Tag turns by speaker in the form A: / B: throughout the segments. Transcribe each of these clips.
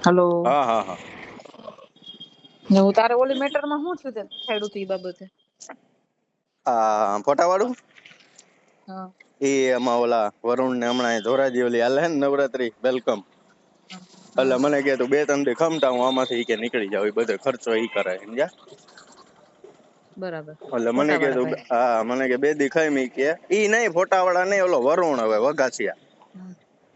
A: Hello.
B: હા હા હા.
A: ને હું તારે ઓલી મેટરમાં શું થયું તે છેડ્યું તું બાબતે?
B: આ ફોટા વાળું
A: હા.
B: એ એમાં ઓલા વરુણ ને હમણાં ધોરાજી ઓલી હાલે ને નવરાત્રી વેલકમ. એટલે મને કે તું બે ત્રણ દી ખમતા હું આમાંથી કે નીકળી જાવ એ બધો ખર્ચો ઈ કરે સમજ્યા?
A: બરાબર.
B: એટલે મને કે તું હા મને કે બે દી ખાઈ મી કે ઈ નહીં ફોટા વાળા નહીં ઓલો વરુણ હવે વગાસિયા
A: હમ.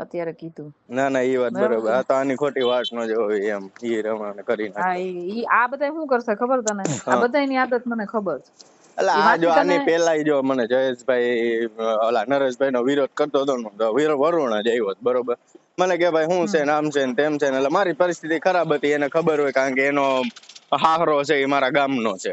A: અત્યારે કીધું.
B: ના ના એ વાત
A: બરોબર?
B: આ તો આની ખોટી વાત ન જોવી એમ. ઈ રમાણે કરી
A: હા
B: નાખે
A: ઈ ઈ આ બધા શું કરશે ખબર તને? આ
B: હા.
A: બધાની આદત મને ખબર છે.
B: એટલે આ જો આની પેલા જો મને જયેશભાઈ ઓલા નરેશભાઈ નો વિરોધ કરતો હતો વરુણ જ આવ્યો બરોબર? મને કે ભાઈ શું છે ને આમ છે ને તેમ છે ને એટલે મારી પરિસ્થિતિ ખરાબ હતી એને ખબર હોય કારણ કે એનો હાહરો છે એ મારા ગામનો છે.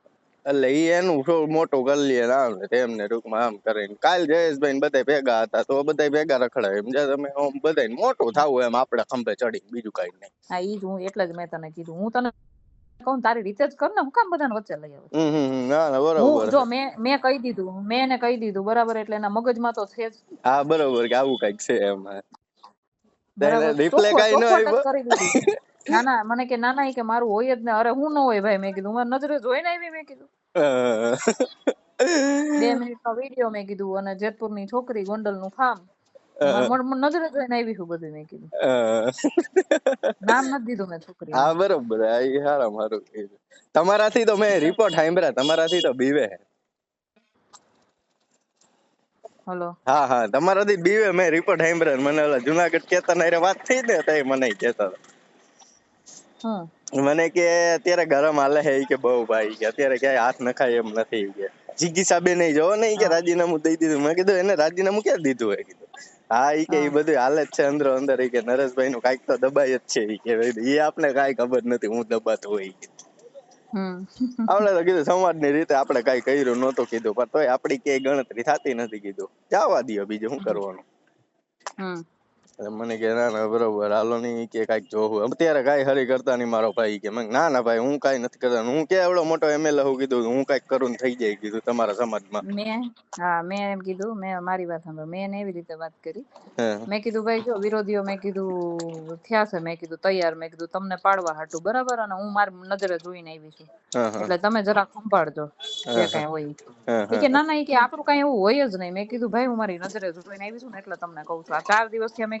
B: એટલે એનું મોટું કરી લઈએ આમ ને ટૂંકમાં આમ કરીને. કાલ જયેશભાઈ ને બધા ભેગા હતા તો બધા ભેગા રખડાય. એમ જે તમે આમ બધા મોટું થવું એમ આપણે ખંભે ચડી બીજું કઈ નહીં.
A: હા ઈ જ હું એટલે જ મેં તને કીધું. હું તને કહું તારી રીતે જ કર ને હું કામ બધાને વચ્ચે લઈ આવું.
B: ના બરોબર.
A: જો મેં મેં કહી દીધું મેં એને કહી દીધું બરાબર એટલે એના મગજમાં તો છે જ.
B: હા બરોબર કે આવું કંઈક છે એમ. રિપ્લે કઈ ન આવ્યો
A: કરી દીધી ના ના મને કે ના ના કે મારું હોય જ ને અરે હું ન હોય ભાઈ? મેં કીધું મારી નજરે જોઈને આવી મેં કીધું. બે મિનિટ નો વીડિયો મેં કીધું અને જેતપુરની છોકરી ગોંડલનું ફાર્મ નજરે જોઈને આવી છું બધું મેં કીધું. નામ નથી દીધું મેં છોકરી
B: હા બરોબર હા હારા મારું તમારાથી તો મેં રિપોર્ટ સાંભળ્યા તમારાથી તો બીવે.
A: હલો.
B: હા હા તમારાથી બીવે મેં રિપોર્ટ સાંભળ્યા મને ઓલા જુનાગઢ કેતા હારે વાત થઈ ને તઈ મને કેતા હતા. મને કે અત્યારે ગરમ હાલે છે કે બહુ ભાઈ કે અત્યારે ક્યાંય હાથ નખાય એમ નથી કે. જીગી સાબે નહીં જોવો ને કે રાજીનામું દઈ દીધું. મેં કીધું એને રાજીનામું ક્યાં દીધું હોય? કીધું હા ઈ કે ઈ બધું હાલે જ છે અંદર અંદર. ઈ કે નરેશભાઈ નું કંઈક તો દબાય જ છે ઈ કે. ઈ આપને કાઈ ખબર નથી હું દબાતો હોય. આપણે તો કીધું સમાજની રીતે આપણે કઈ કર્યું નહોતું કીધું પણ તોય આપણી ક્યાંય ગણતરી થતી નથી કીધું. જવા દિયો બીજું શું કરવાનું?
A: હમ.
B: એટલે મને કે ના ના બરોબર હાલો નહીં કે કાંઈક જોવું અત્યારે કાંઈ હરી કરતા નહીં મારો ભાઈ કે. મેં ના ના ભાઈ હું કાંઈ નથી કરતા. હું કે એવડો મોટો એમએલએ હું કીધું હું કાંઈક કરું થઈ જાય કીધું તમારા સમાજમાં.
A: મેં હા મેં એમ કીધું મેં મારી વાત સાંભળો. મેં એને એવી રીતે વાત કરી. મેં કીધું ભાઈ જો વિરોધીઓ મેં કીધું થયા છે મેં કીધું તૈયાર મેં કીધું તમને પાડવા હાટું બરાબર? અને હું મારી નજરે જોઈને આવી છું. એટલે તમે જરા સંભાળજો જે કઈ હોય કે ના ના કે આપણું કઈ એવું હોય જ નહીં. મેં કીધું ભાઈ હું મારી નજરે જોઈને આવી છું ને એટલે તમને કહું છું. આ ચાર દિવસથી મેં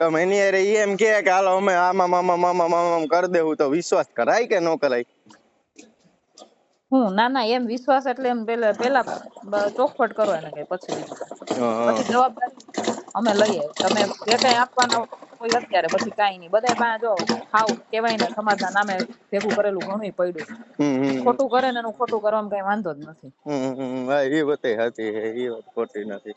B: તમે એની હારે એમ કે કે હાલો અમે આમાં મામા મામા મામા કરી દેવું તો વિશ્વાસ કરાય કે ન કરાય?
A: હું? ના ના એમ વિશ્વાસ એટલે એમ પેલા પેલા ચોખવટ કરો એને કઈ. પછી. પછી જવાબ અમે લઈએ. તમે જે કઈ આપવાના કોઈ અત્યારે પછી કાઈ નહીં. બધાય પાસે જો હાવ કેવાય ને સમાજના નામે ભેગું કરેલું ઘણું પડ્યું. ખોટું કરે ને એનું ખોટું કરવામાં કઈ વાંધો જ નથી.
B: એ વાત હતી એ વાત ખોટી નથી.